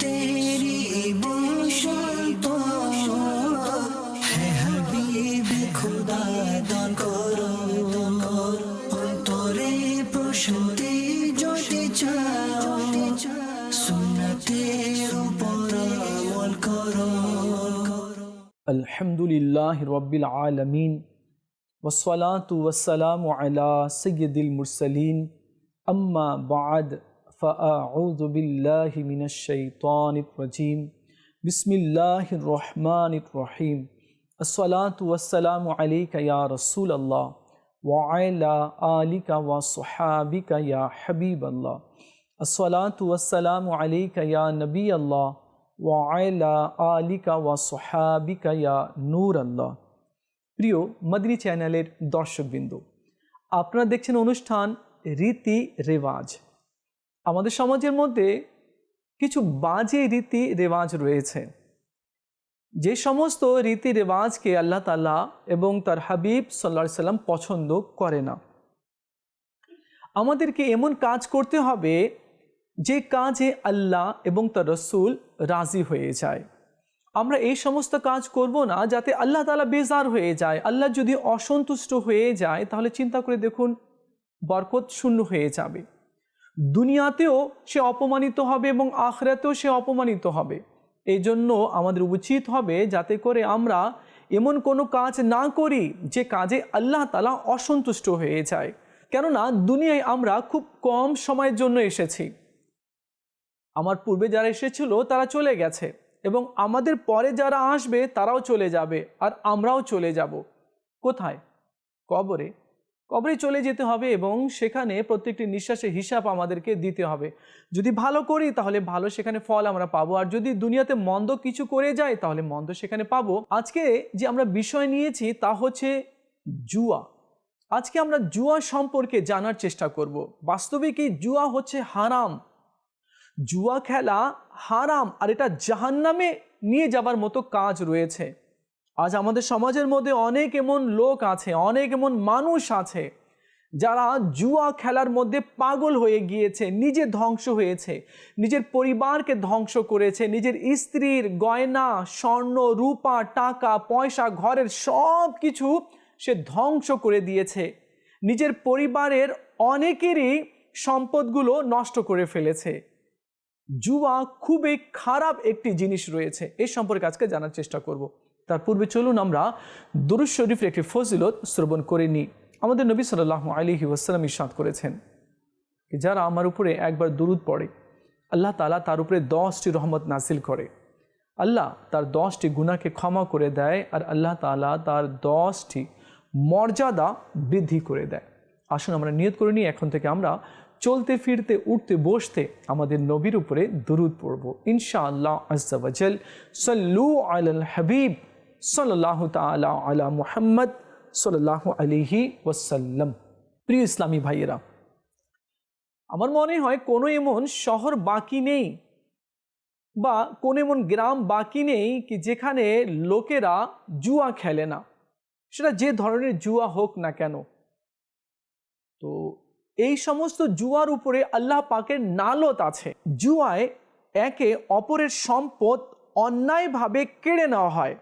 तेरी বসন্ত হে হাবিব খুদা দান করো অন্তরে প্রশান্তি যদি চাও সুন্নতের উপর আমল করো الحمد لله رب العالمين والصلاة والسلام على سيد المرسلين أما بعد فأعوذ بالله من الشيطان الرجيم بسم الله الرحمن الرحيم الصلاة والسلام عليك يا رسول الله وعلى آلك وصحابك يا حبيب الله الصلاة والسلام عليك يا نبي الله ওয়াইলা আলিকা ওয়া সোহাবিকা ইয়া নূর আল্লাহ প্রিয় মদিনী চ্যানেলের দর্শকবৃন্দ আপনারা দেখছেন অনুষ্ঠান রীতি রেওয়াজ আমাদের সমাজের মধ্যে কিছু বাজে রীতি রেওয়াজ রয়েছে। যে সমস্ত রীতি রেওয়াজকে আল্লাহ তালা এবং তার হাবিব সাল্লা সাল্লাম পছন্দ করে না। আমাদেরকে এমন কাজ করতে হবে যে কাজে আল্লাহ এবং তার রসুল রাজি হয়ে যায়। আমরা এই সমস্ত কাজ করব না যাতে আল্লাহ তালা বেজার হয়ে যায়। আল্লাহ যদি অসন্তুষ্ট হয়ে যায় তাহলে চিন্তা করে দেখুন বরকত শূন্য হয়ে যাবে। দুনিয়াতেও সে অপমানিত হবে এবং আখরাতেও সে অপমানিত হবে। এই জন্য আমাদের উচিত হবে যাতে করে আমরা এমন কোনো কাজ না করি যে কাজে আল্লাহ তালা অসন্তুষ্ট হয়ে যায়। কেননা দুনিয়ায় আমরা খুব কম সময়ের জন্য এসেছি। আমার পূর্বে যারা এসেছিল তারা চলে গেছে এবং আমাদের পরে যারা আসবে তারাও চলে যাবে আর আমরাও চলে যাব। কোথায়? কবরে। কবরে চলে যেতে হবে এবং সেখানে প্রত্যেকটি নিঃশ্বাসের হিসাব আমাদেরকে দিতে হবে। যদি ভালো করি, তাহলে ভালো সেখানে ফল আমরা পাবো। আর যদি দুনিয়াতে মন্দ কিছু করে যায় তাহলে মন্দ সেখানে পাবো। আজকে যে আমরা বিষয় নিয়েছি, তা হচ্ছে জুয়া। আজকে আমরা জুয়া সম্পর্কে জানার চেষ্টা করব। বাস্তবিক এই জুয়া হচ্ছে হারাম। জুয়া খেলা হারাম, আর এটা জাহান্নামে নিয়ে যাবার মতো কাজ রয়েছে। আজ আমাদের সমাজের মধ্যে অনেক এমন লোক আছে, অনেক এমন মানুষ আছে, যারা জুয়া খেলার মধ্যে পাগল হয়ে গিয়েছে, নিজে ধ্বংস হয়েছে, নিজের পরিবারকে ধ্বংস করেছে, নিজের স্ত্রীর গয়না, স্বর্ণ, রূপা, টাকা, পয়সা, ঘরের সব কিছু সে ধ্বংস করে দিয়েছে। নিজের পরিবারের অনেকেরই সম্পদগুলো নষ্ট করে ফেলেছে। জুয়া খুবই খারাপ একটি জিনিস রয়েছে, এ সম্পর্কে আজকে জানার চেষ্টা করব। তার পূর্বে চলুন আমরা দুরুজ শরীফের একটি ফজিলত শ্রবণ করে নিই। আমাদের নবী সাল্লাহ আলিহি ওয়াসালাম ইসাদ করেছেন যারা আমার উপরে একবার দুরুদ পড়ে, আল্লাহ তালা তার উপরে দশটি রহমত নাসিল করে। আল্লাহ তার দশটি গুণাকে ক্ষমা করে দেয় আর আল্লাহ তালা তার দশটি মর্যাদা বৃদ্ধি করে দেয়। আসুন আমরা নিয়ত করে নিই, এখন থেকে আমরা চলতে, ফিরতে, উঠতে, বসতে আমাদের নবীর উপরে দুরুদ পড়ব। ইনশা আল্লাহ আজাল সাল্লু আল হাবিব। সাল্লাহ তালা আলা মুহাম্মদ সাল্লাহ আলিহি ওয়াসাল্লাম। প্রিয় ইসলামী ভাইয়েরা, আমার মনে হয় কোনো এমন শহর বাকি নেই বা কোনো এমন গ্রাম বাকি নেই কি যেখানে লোকেরা জুয়া খেলে না। সেটা যে ধরনের জুয়া হোক না কেন। তো এই সমস্ত জুয়ার উপরে আল্লাহ পাকের নালত আছে। জুয়ায় একে অপরের সম্পদ অন্যায়ভাবে কেড়ে নেওয়া হয়।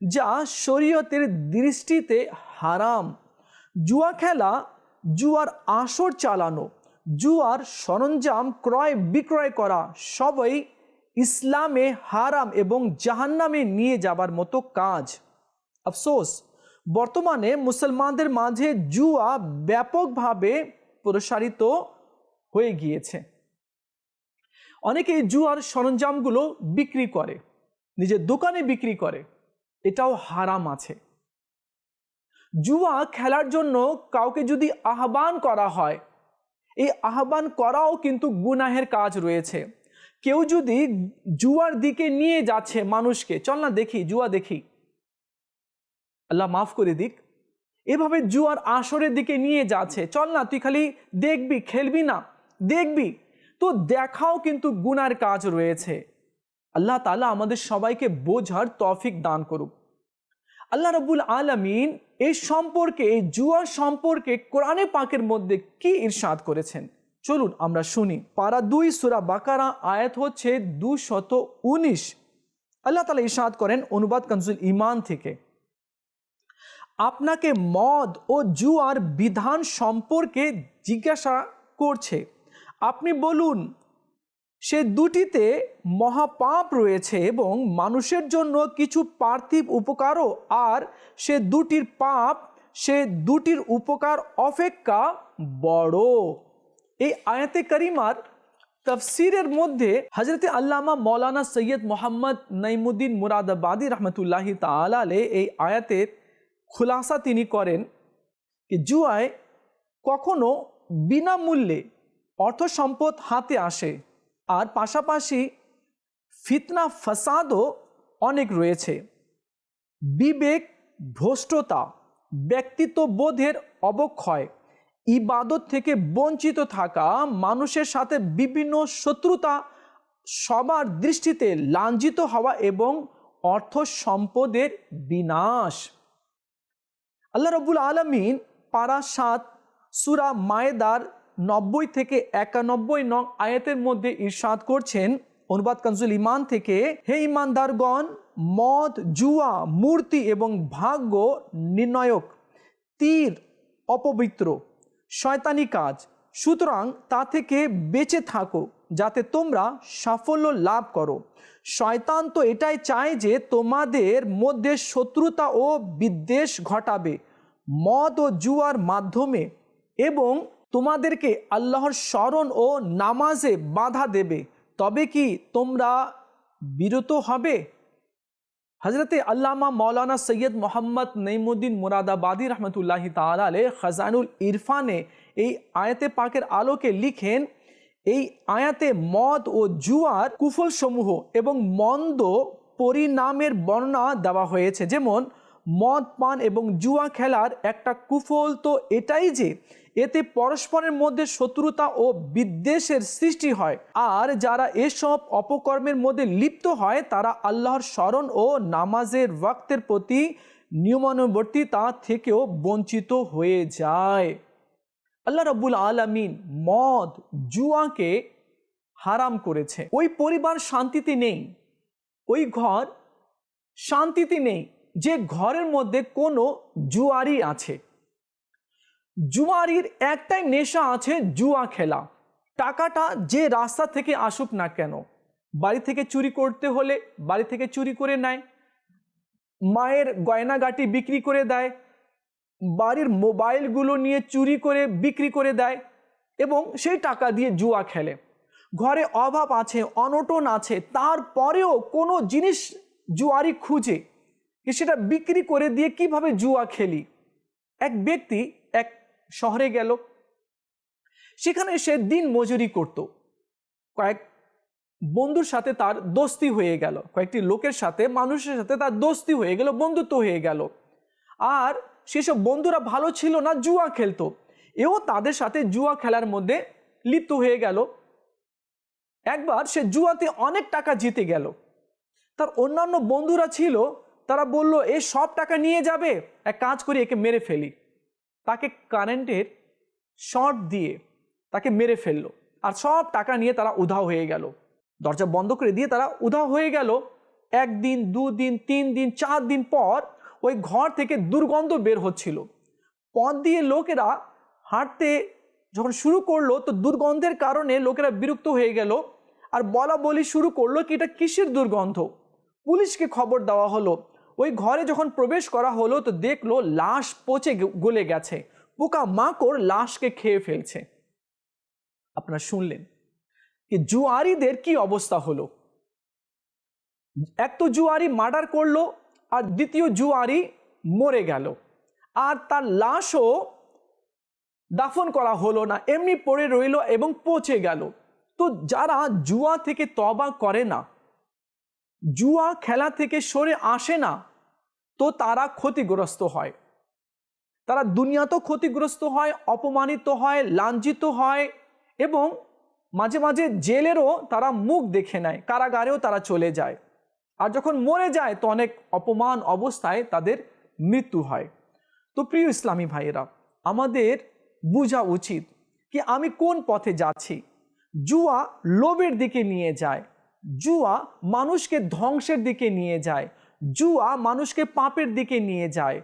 যা শরীয়তের দৃষ্টিতে হারাম। জুয়া খেলা, জুয়ার আসর চালানো, জুয়ার সরঞ্জাম ক্রয় বিক্রয় করা সবই ইসলামে হারাম এবং জাহান্নামে নিয়ে যাবার মতো কাজ। আফসোস, বর্তমানে মুসলমানদের মাঝে জুয়া ব্যাপকভাবে প্রসারিত হয়ে গিয়েছে। অনেকে জুয়ার সরঞ্জামগুলো বিক্রি করে, নিজের দোকানে বিক্রি করে এটাও হারাম আছে। জুয়া খেলার জন্য কাউকে যদি আহ্বান করা হয়, এই আহ্বান করাও কিন্তু গুনাহের কাজ রয়েছে। কেউ যদি জুয়ার দিকে নিয়ে যাচ্ছে মানুষকে, চল না দেখি জুয়া দেখি। আল্লাহ মাফ করে দিক। এভাবে জুয়ার আসরের দিকে নিয়ে যাচ্ছে, চল না, তুই খালি দেখবি, খেলবি না, দেখবি। তো দেখাও কিন্তু গুনার কাজ রয়েছে। আল্লাহ তালা আমাদের সবাইকে বোঝার তফিক দান করুক। আল্লাহ রবুল আলমিন এই সম্পর্কে, এই জুয়া সম্পর্কে কোরআনে পাকের মধ্যে কি ইরশাদ করেছেন? চলুন আমরা শুনি। পারা দুই সুরা বাকারা, আয়াত হচ্ছে দুশত উনিশ। আল্লাহ তালা ইশাদ করেন অনুবাদ কনজুল ইমান থেকে। আপনাকে মদ ও জুয়ার বিধান সম্পর্কে জিজ্ঞাসা করছে। আপনি বলুন সে দুটিতে মহাপাপ রয়েছে এবং মানুষের জন্য কিছু পার্থিব উপকারও, আর সে দুটির পাপ, সে দুটির উপকার অপেক্ষা বড়। এই আয়াতে করিমার তফসিরের মধ্যে হজরত আল্লামা মৌলানা সৈয়দ মোহাম্মদ নঈমুদ্দিন মুরাদাবাদী রহমতুল্লাহি তালে এই আয়াতের খুলাসা তিনি করেন কি জুয়ায় কখনো বিনামূল্যে অর্থ সম্পদ হাতে আসে। আর পাশাপাশি ফিতনা, ফাসাদও অনেক রয়েছে। বিবেক, ভ্রষ্টতা, ব্যক্তিত্ব বোধের অবক্ষয়, ইবাদত থেকে বঞ্চিত থাকা, মানুষের সাথে বিভিন্ন শত্রুতা, সবার দৃষ্টিতে লাঞ্ছিত হওয়া এবং অর্থ সম্পদের বিনাশ। আল্লাহ রবুল আলমিন পারা সাত সুরা মায়েদার নব্বই থেকে একানব্বই নং আয়াতের মধ্যে ইরশাদ করছেন, অনুবাদ কানজুল ইমান থেকে, হে ইমানদারগণ মদ, জুয়া, মূর্তি এবং ভাগ্য নির্ণায়ক, তীর অপবিত্র, শয়তানি কাজ, সুতরাং তা থেকে বেঁচে থাকো, যাতে তোমরা সাফল্য লাভ করো। শয়তান তো এটাই চায় যে তোমাদের মধ্যে শত্রুতা ও বিদ্বেষ ঘটাবে, মদ ও জুয়ার মাধ্যমে এবং তোমাদেরকে আল্লাহর স্মরণ ও নামাজে বাধা দেবে। তবে কি তোমরা বিরত হবে? হজরতে আল্লামা মৌলানা সৈয়দ মোহাম্মদ নঈমুদ্দিন মুরাদাবাদী রহমতুল্লাহি তালে খাজানুল ইরফানে এই আয়াতে পাকের আলোকে লিখেন, এই আয়াতে মদ ও জুয়ার কুফল সমূহ এবং মন্দ পরিণামের বর্ণনা দেওয়া হয়েছে। যেমন, মদ, পান এবং জুয়া খেলার একটা কুফল তো এটাই যে এতে পরস্পরের মধ্যে শত্রুতা ও বিদ্বেষের সৃষ্টি হয়। আর যারা এসব অপকর্মের মধ্যে লিপ্ত হয়, তারা আল্লাহর স্মরণ ও নামাজের ওয়াক্তের প্রতি নিয়মানুবর্তিতা থেকেও বঞ্চিত হয়ে যায়। আল্লাহ রব্বুল আলমিন মদ, জুয়াকে হারাম করেছে। ওই পরিবার শান্তিতে নেই, ওই ঘর শান্তিতে নেই, যে ঘরের মধ্যে কোনো জুয়ারি আছে। জুয়ারির একটাই নেশা আছে জুয়া খেলা। টাকাটা যে রাস্তা থেকে আসুক না কেন, বাড়ি থেকে চুরি করতে হলে বাড়ি থেকে চুরি করে নেয়, মায়ের গয়নাগাটি বিক্রি করে দেয়, বাড়ির মোবাইলগুলো নিয়ে চুরি করে বিক্রি করে দেয় এবং সেই টাকা দিয়ে জুয়া খেলে। ঘরে অভাব আছে, অনটন আছে, তারপরেও কোনো জিনিস জুয়ারি খুঁজে সেটা বিক্রি করে দিয়ে কীভাবে জুয়া খেলি। এক ব্যক্তি শহরে গেল। সেখানে সে দিন মজুরি করত। কয়েক বন্ধুর সাথে তার দোস্তি হয়ে গেল। কয়েকটি লোকের সাথে, মানুষের সাথে তার দোস্তি হয়ে গেল, বন্ধুত্ব হয়ে গেল। আর সেসব বন্ধুরা ভালো ছিল না, জুয়া খেলতো। এও তাদের সাথে জুয়া খেলার মধ্যে লিপ্ত হয়ে গেল। একবার সে জুয়াতে অনেক টাকা জিতে গেল। তার অন্যান্য বন্ধুরা ছিল, তারা বলল, এ সব টাকা নিয়ে যাবে, এক কাজ করি, একে মেরে ফেলি। তাকে কারেন্টের শর্ট দিয়ে তাকে মেরে ফেলল। আর সব টাকা নিয়ে তারা উধাও হয়ে গেল। দরজা বন্ধ করে দিয়ে তারা উধাও হয়ে গেল। একদিন, দুদিন তিন দিন চার দিন পর ওই ঘর থেকে দুর্গন্ধ বের হচ্ছিল। পথ দিয়ে লোকেরা হাঁটতে যখন শুরু করল, তো দুর্গন্ধের কারণে লোকেরা বিরক্ত হয়ে গেল আর বলা বলি শুরু করল কি, এটা কিসের দুর্গন্ধ? পুলিশকে খবর দেওয়া হলো ওই ঘরে যখন প্রবেশ করা হলো তো দেখল লাশ পচে গলে গেছে। পোকা মাকড় লাশকে খেয়ে ফেলছে। আপনারা শুনলেন কি জুয়ারিদের কি অবস্থা হলো? এক তো জুয়ারি মার্ডার করল আর দ্বিতীয় জুয়ারি মরে গেল। আর তার লাশও দাফন করা হলো না, এমনি পড়ে রইল এবং পচে গেল। তো যারা জুয়া থেকে তবা করে না জুয়া খেলা থেকে সরে আসে না, তো তারা ক্ষতিগ্রস্ত হয়। তারা দুনিয়াতেও ক্ষতিগ্রস্ত হয়, অপমানিত হয়, লাঞ্ছিত হয় এবং মাঝে মাঝে জেলেরও তারা মুখ দেখে নেয়, কারাগারেও তারা চলে যায়। আর যখন মরে যায়, তো অনেক অপমান অবস্থায় তাদের মৃত্যু হয়। তো প্রিয় ইসলামী ভাইয়েরা, আমাদের বোঝা উচিত কি আমি কোন পথে যাচ্ছি? জুয়া লোভের দিকে নিয়ে যায় জুয়া মানুষকে ধ্বংসের দিকে নিয়ে যায়। জুয়া মানুষকে পাপের দিকে নিয়ে যায়।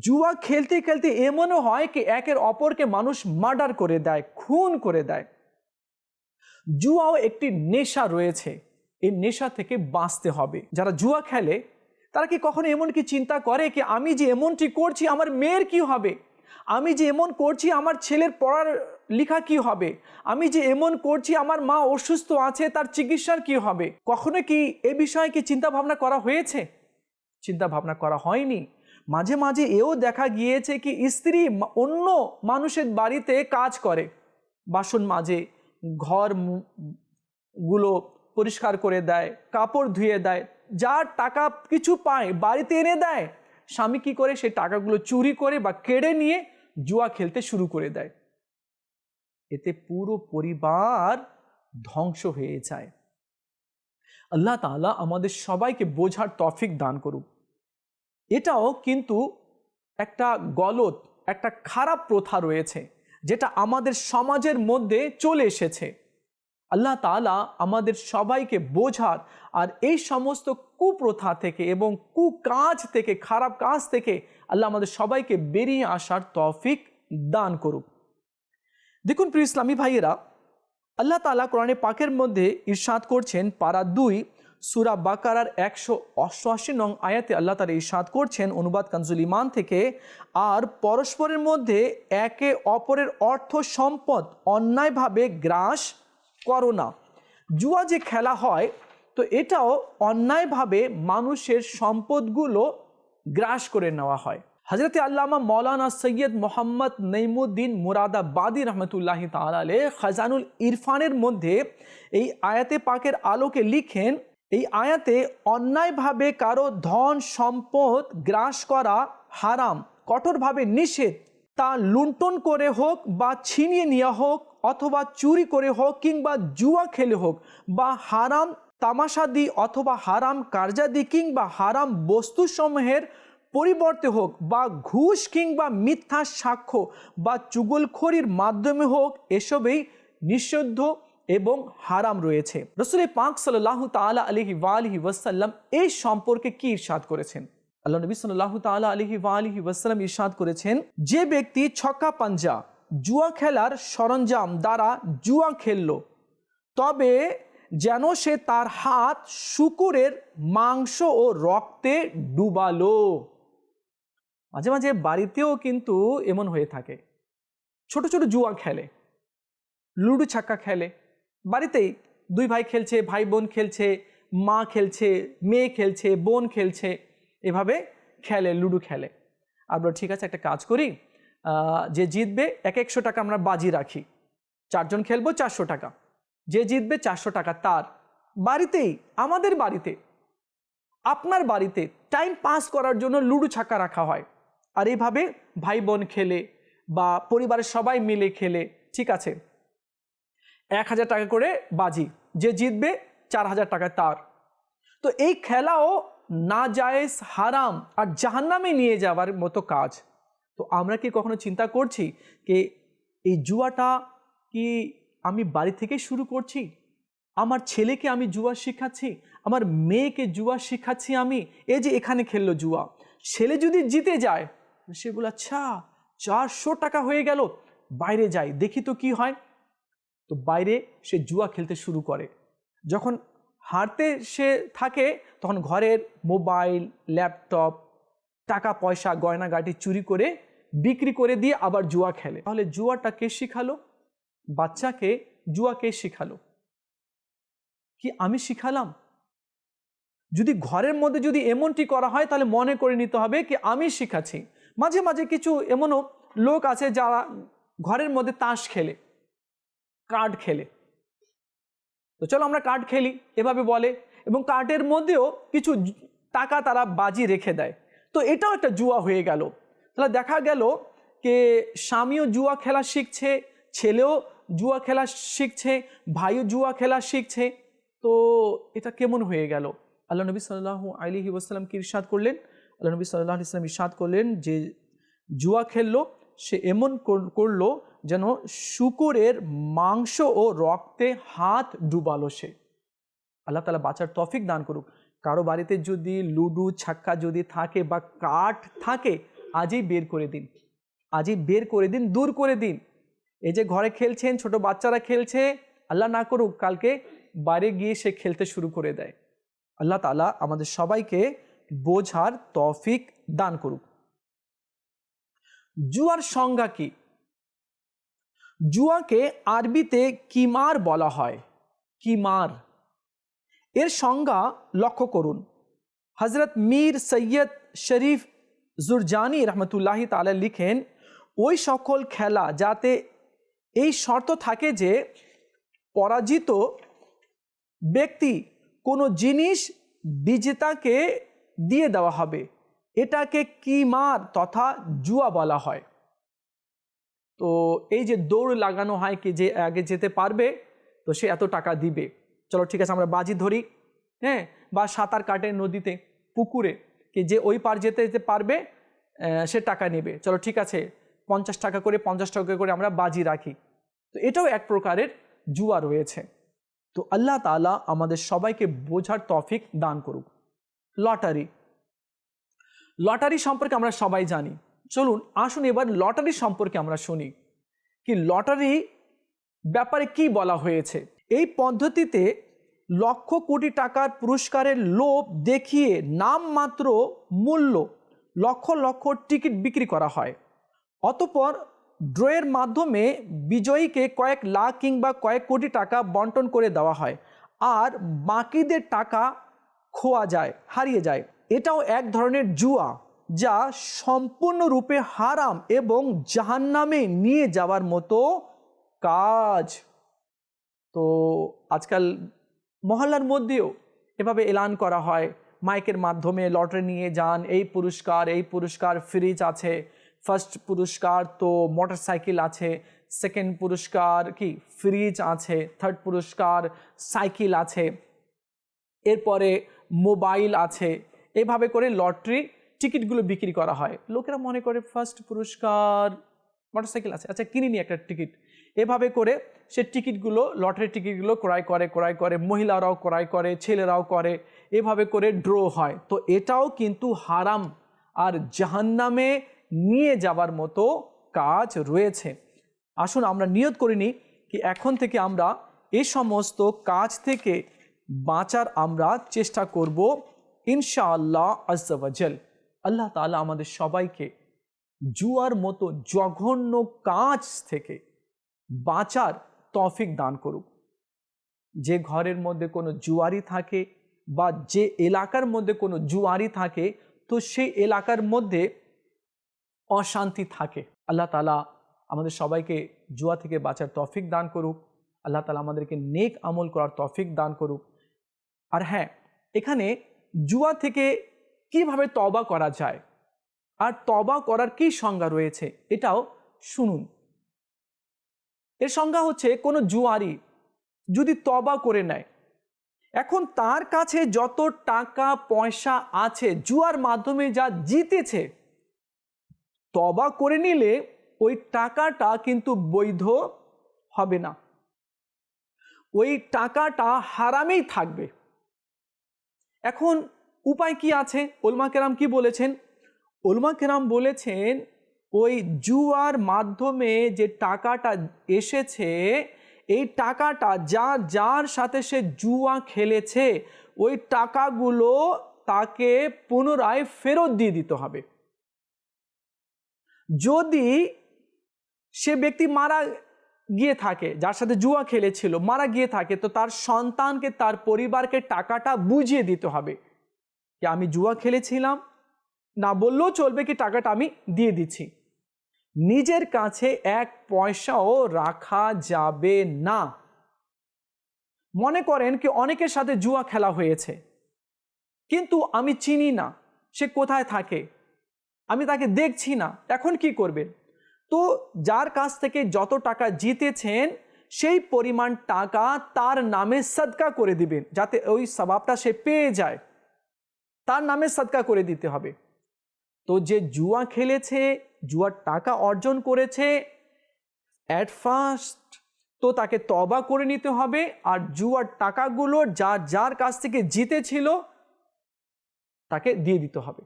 জুয়া খেলতে খেলতে এমনও হয় কি একের অপরকে মানুষ মার্ডার করে দেয়, খুন করে দেয়। জুয়াও একটি নেশা রয়েছে। এই নেশা থেকে বাঁচতে হবে। যারা জুয়া খেলে, তারা কি কখনো এমন কি চিন্তা করে কি আমি যে এমনটি করছি, আমার মেয়ের কি হবে? আমি যে এমন করছি, আমার ছেলের পড়ার লেখা কি হবে? আমি যে এমন করছি, আমার মা অসুস্থ আছে, তার চিকিৎসার কি হবে? কখনো কি এ বিষয়ে কি চিন্তা ভাবনা করা হয়েছে? চিন্তা ভাবনা করা হয়নি। মাঝে মাঝে এও দেখা গিয়েছে কি স্ত্রী অন্য মানুষের বাড়িতে কাজ করে। বাসন মাজে, ঘরগুলো পরিষ্কার করে দেয়, কাপড় ধুয়ে দেয়, যার টাকা কিছু পায়, বাড়িতে এনে দেয়। স্বামী কি করে সেই টাকাগুলো চুরি করে বা কেড়ে নিয়ে জুয়া খেলতে শুরু করে দেয়। এতে পুরো পরিবার ধ্বংস হয়ে যায়। আল্লাহ তাআলা আমাদের সবাইকে বোঝার তফিক দান করুক। এটাও কিন্তু একটা গলত, একটা খারাপ প্রথা রয়েছে, যেটা আমাদের সমাজের মধ্যে চলে এসেছে। আল্লাহ তাআলা আমাদের সবাইকে বোঝার আর এই সমস্ত কুপ্রথা থেকে এবং কুকাজ থেকে, খারাপ কাজ থেকে আল্লাহ আমাদের সবাইকে বেরিয়ে আসার তফিক দান করুক। দেখুন, প্রিয় ইসলামী ভাইয়েরা, আল্লাহ তাআলা কোরআনে পাকের মধ্যে ইরশাদ করছেন, পারা দুই, সুরা বাকারার একশো অষ্টআশি নং আয়াতে আল্লাহ তালা ইরশাদ করছেন, অনুবাদ কানজুল ইমান থেকে, আর পরস্পরের মধ্যে একে অপরের অর্থ সম্পদ অন্যায়ভাবে গ্রাস করো না। জুয়া যে খেলা হয়, তো এটাও অন্যায়ভাবে মানুষের সম্পদগুলো গ্রাস করে নেওয়া হয়। হজরত আল্লামা মৌলানা সৈয়দ মোহাম্মদ নঈমুদ্দিন মুরাদাবাদী রহমতুল্লাহ তালে খাজানুল ইরফানের মধ্যে এই আয়াতে পাকের আলোকে লিখেন, এই আয়াতে অন্যায়ভাবে কারও ধন, সম্পদ গ্রাস করা হারাম, কঠোরভাবে নিষেধ। তা লুণ্ঠন করে হোক বা ছিনিয়ে নেওয়া হোক অথবা চুরি করে হোক কিংবা জুয়া খেলে হোক বা হারাম তামাশাদি অথবা হারাম কার্যাদি কিংবা হারাম বস্তুসমূহের পরিবর্তে হোক বা ঘুষ কিংবা মিথ্যা সাক্ষ্য বা চুগলখড়ির মাধ্যমে হোক, এসবেই নিষিদ্ধ এবং হারাম রয়েছে। রসুল পাক সাল্লাহ তালা আলহি ওয়ালিহি ওয়াসাল্লাম এই সম্পর্কে কি ইরশাদ করেছেন? আল্লাহ নবী সাল্লাহ তালা আলহি ওয়ালিহি ওয়াসাল্লাম ইরশাদ করেছেন, যে ব্যক্তি ছক্কা পাঞ্জা, জুয়া খেলার সরঞ্জাম দ্বারা জুয়া খেলল, তবে যেন সে তার হাত শুকুরের মাংস ও রক্তে ডুবালো। মাঝে মাঝে বাড়িতেও কিন্তু এমন হয়ে থাকে। ছোট ছোট জুয়া খেলে, লুডো ছাক্কা খেলে, বাড়িতেই দুই ভাই খেলছে, ভাই বোন খেলছে, মা খেলছে, মেয়ে খেলছে, বোন খেলছে, এভাবে খেলে, লুডো খেলে। আমরা ঠিক আছে, একটা কাজ করি যে জিতবে এক একশো টাকা আমরা বাজি রাখি। চারজন খেলব চারশো টাকা। যে জিতবে চারশো টাকা তার। বাড়িতেই, আমাদের বাড়িতে, আপনার বাড়িতে টাইম পাস করার জন্য লুডো ছাক্কা রাখা হয়। আর এইভাবে ভাই বোন খেলে বা পরিবারের সবাই মিলে খেলে, ঠিক আছে? এক হাজার টাকা করে বাজি, যে জিতবে চার হাজার টাকা তার। তো এই খেলাও না জায়েজ হারাম আর জাহান্নামে নিয়ে যাওয়ার মতো কাজ। তো আমরা কি কখনো চিন্তা করছি যে এই জুয়াটা কি আমি বাড়ি থেকে শুরু করছি? আমার ছেলেকে আমি জুয়া শিখাচ্ছি? আমার মেয়েকে জুয়া শিখাচ্ছি আমি? এই যে এখানে খেললো জুয়া। ছেলে যদি জিতে যায় সে বলে আচ্ছা চারশো টাকা হয়ে গেল, বাইরে যাই, দেখি তো কি হয়। তো বাইরে সে জুয়া খেলতে শুরু করে। যখন হারতে সে থাকে, তখন ঘরের মোবাইল, ল্যাপটপ, টাকা, পয়সা গয়নাগাটি চুরি করে, বিক্রি করে দিয়ে আবার জুয়া খেলে। তাহলে জুয়াটা কে শিখালো? বাচ্চাকে জুয়া কে শিখালো? কি আমি শিখালাম? যদি ঘরের মধ্যে যদি এমনটি করা হয়, তাহলে মনে করে নিতে হবে কি আমি শিখাচ্ছি। মাঝে মাঝে কিছু এমনও লোক আছে যারা ঘরের মধ্যে তাস খেলে কার্ড খেলে। তো চলো আমরা কার্ড খেলি, এভাবে বলে। এবং কার্ডের মধ্যেও কিছু টাকা তারা বাজি রেখে দেয়। তো এটাও একটা জুয়া হয়ে গেল। তাহলে দেখা গেল যে স্বামীও জুয়া খেলা শিখছে, ছেলেও জুয়া খেলা শিখছে, ভাইও জুয়া খেলা শিখছে। তো এটা কেমন হয়ে গেল? আল্লাহ নবী সাল্লাহ আলিহি ওয়াসাল্লাম কি ইরশাদ করলেন? আল্লাহ নবী সাল্লাহ ইসলাম ইরশাদ করলেন যে জুয়া খেললো, সে এমন কর- করল যেন শুকুরের মাংস ও রক্তে হাত ডুবালো সে। আল্লাহ তালা বাঁচার তফিক দান করুক। কারও বাড়িতে যদি লুডু, ছাক্কা যদি থাকে বা কাঠ থাকে, আজই বের করে দিন। আজই বের করে দিন, দূর করে দিন। এই যে ঘরে খেলছেন, ছোট বাচ্চারা খেলছে, আল্লাহ না করুক, কালকে বাইরে গিয়ে সে খেলতে শুরু করে দেয়। আল্লাহ তালা আমাদের সবাইকে বোঝার তফিক দান করুক। জুয়ার সংজ্ঞা কি? জুয়াকে আরবিতে কিমার বলা হয়। কিমার। এর সংজ্ঞা লক্ষ্য করুন। হজরত মীর সৈয়দ শরীফ জুরজানি রহমতুল্লাহি তালা লিখেন, ওই সকল খেলা যাতে এই শর্ত থাকে যে পরাজিত ব্যক্তি কোনো জিনিস বিজেতাকে দিয়ে দেওয়া হবে। এটাকে কিমার তথা জুয়া বলা হয়। তো এই যে দৌড় লাগানো হয় কি যে আগে যেতে পারবে, তো সে এত টাকা দিবে। চলো ঠিক আছে, আমরা বাজি ধরি। হ্যাঁ? বা সাঁতার কাটে নদীতে, পুকুরে, কি যে ওই পার যেতে যেতে পারবে সে টাকা নেবে। চলো ঠিক আছে, পঞ্চাশ টাকা করে, পঞ্চাশ টাকা করে আমরা বাজি রাখি। তো এটাও এক প্রকারের জুয়া রয়েছে। তো আল্লাহ তাআলা আমাদের সবাইকে বোঝার তফিক দান করুক। লটারি। লটারি সম্পর্কে আমরা সবাই জানি। চলুন, আসুন এবার লটারি সম্পর্কে আমরা শুনি। কি লটারি ব্যাপারে কি বলা হয়েছে? এই পদ্ধতিতে লক্ষ কোটি টাকার পুরস্কারের লোভ দেখিয়ে নামমাত্র মূল্য লক্ষ লক্ষ টিকিট বিক্রি করা হয়। অতপর ড্রয়ের মাধ্যমে বিজয়ীকে কয়েক লাখ কিংবা কয়েক কোটি টাকা বন্টন করে দেওয়া হয়। আর বাকিদের টাকা খোয়া যায়, হারিয়ে যায়। এটাও এক ধরনের জুয়া যা সম্পূর্ণরূপে হারাম এবং জাহান্নামে নিয়ে যাওয়ার মতো কাজ। তো আজকাল মহল্লার মধ্যেও এভাবে এলান করা হয়। মাইকের মাধ্যমে লটারি নিয়ে যান, এই পুরস্কার এই পুরস্কার, ফ্রিজ আছে। ফার্স্ট পুরস্কার তো মোটরসাইকেল আছে, সেকেন্ড পুরস্কার কি, ফ্রিজ আছে, থার্ড পুরস্কার, সাইকেল আছে। এরপরে মোবাইল আছে। এভাবে করে লটারি টিকিটগুলো বিক্রি করা হয়। লোকেরা মনে করে ফার্স্ট পুরস্কার, মোটরসাইকেল আছে। আচ্ছা কিনে নি একটা টিকিট। এভাবে করে সে টিকিটগুলো লটারি টিকিটগুলো ক্রয় করে ক্রয় করে, মহিলারাও ক্রয় করে, ছেলেরাও করে। এভাবে করে ড্র হয়। তো এটাও কিন্তু হারাম আর জাহান্নামে নিয়ে যাবার মতো কাজ রয়েছে। আসুন আমরা নিয়ত করিনি কি এখন থেকে আমরা এই সমস্ত কাজ থেকে বাঁচার আমরা চেষ্টা করব, ইনশাআল্লাহ আজ্জাওয়াজাল আল্লাহ তাআলা আমাদের সবাইকে জুয়ার মতো জঘন্য কাজ থেকে বাঁচার তফিক দান করুক। যে ঘরের মধ্যে কোনো জুয়ারি থাকে বা যে এলাকার মধ্যে কোনো জুয়ারি থাকে, তো সেই এলাকার মধ্যে অশান্তি থাকে। আল্লাহ তালা আমাদের সবাইকে জুয়া থেকে বাঁচার তফিক দান করুক। আল্লাহ তালা আমাদেরকে নেক আমল করার তফিক দান করুক। আর হ্যাঁ এখানে জুয়া থেকে কীভাবে তবা করা যায় আর তবা করার কি সংজ্ঞা রয়েছে এটাও শুনুন। এর সংজ্ঞা হচ্ছে কোনো জুয়ারি যদি তবা করে নেয়, এখন তার কাছে যত টাকা, পয়সা আছে, জুয়ার মাধ্যমে যা জিতেছে তবা করে নিলে ওই টাকাটা কিন্তু বৈধ হবে না। ওই টাকাটা হারামেই থাকবে। এখন উপায় কি আছে? ওলমা কেরাম কি বলেছেন? ওলমা কেরাম বলেছেন, ওই জুয়ার মাধ্যমে যে টাকাটা এসেছে, এই টাকাটা যার যার সাথে সে জুয়া খেলেছে, ওই টাকাগুলো তাকে পুনরায় ফেরত দিয়ে দিতে হবে। যদি সে ব্যক্তি মারা গিয়ে থাকে, যার সাথে জুয়া খেলেছিল, মারা গিয়ে থাকে, তো তার সন্তানকে, তার পরিবারকে টাকাটা বুঝিয়ে দিতে হবে। যে আমি জুয়া খেলেছিলাম? না বললেও চলবে কি টাকাটা আমি দিয়ে দিচ্ছি। নিজের কাছে এক পয়সাও রাখা যাবে না। মনে করেন কি অনেকের সাথে জুয়া খেলা হয়েছে। কিন্তু আমি চিনি না সে কোথায় থাকে। আমি তাকে দেখছি না, এখন কি করবেন তো যার কাছ থেকে যত টাকা জিতেছেন, সেই পরিমাণ টাকা তার নামে সদকা করে দিবেন, যাতে ওই স্বভাবটা সে পেয়ে যায়। তার নামে সদকা করে দিতে হবে। তো যে জুয়া খেলেছে, জুয়ার টাকা অর্জন করেছে অ্যাট ফার্স্ট তো তাকে তবা করে নিতে হবে, আর জুয়ার টাকাগুলো যার যার কাছ থেকে জিতেছিল, তাকে দিয়ে দিতে হবে।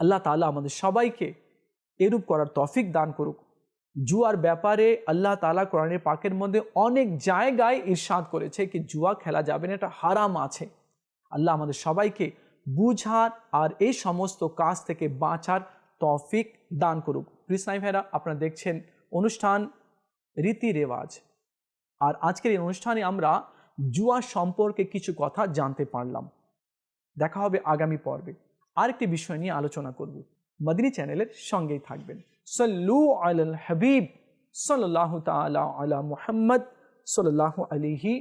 আল্লাহ তাআলা আমাদের সবাইকে এরূপ করার তফিক দান করুক। জুয়ার ব্যাপারে আল্লাহ তালা কোরআনের পাকের মধ্যে অনেক জায়গায় ইরশাদ করেছে কি জুয়া খেলা যাবে না, এটা হারাম আছে। আল্লাহ আমাদের সবাইকে বুঝার আর এই সমস্ত কাজ থেকে বাঁচার তফিক দান করুক। কৃষ্ণাই ভাইরা আপনারা দেখছেন অনুষ্ঠান রীতি রেওয়াজ। আর আজকের এই অনুষ্ঠানে আমরা জুয়া সম্পর্কে কিছু কথা জানতে পারলাম। দেখা হবে আগামী পর্বে। আরেকটি বিষয় নিয়ে আলোচনা করব। মাদিনী চ্যানেলের সঙ্গেই থাকবেন। সল্লু আল হাবিব সাল্লাহ তালা আলা মুহাম্মদ সাল্লাহ আলিহি